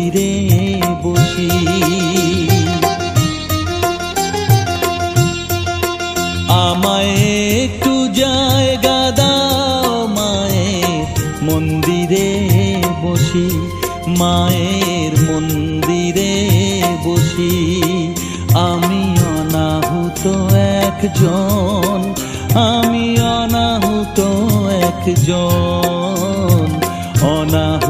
তীরে বসি। আমায় একটু জায়গা দাও মায়ে মন্দিরে বসি। মায়ের মন্দিরে বসি। আমি অনাহুত একজন, আমি অনাহুত একজন। অনাহ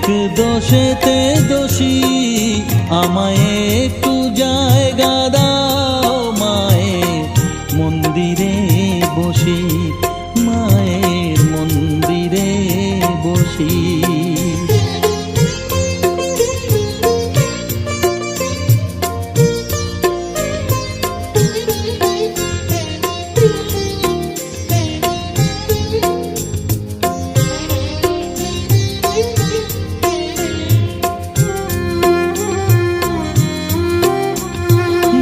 অনেক দোষেতে দোষী আমায় একটু জায়গা দাও মায়ে। মন্দিরে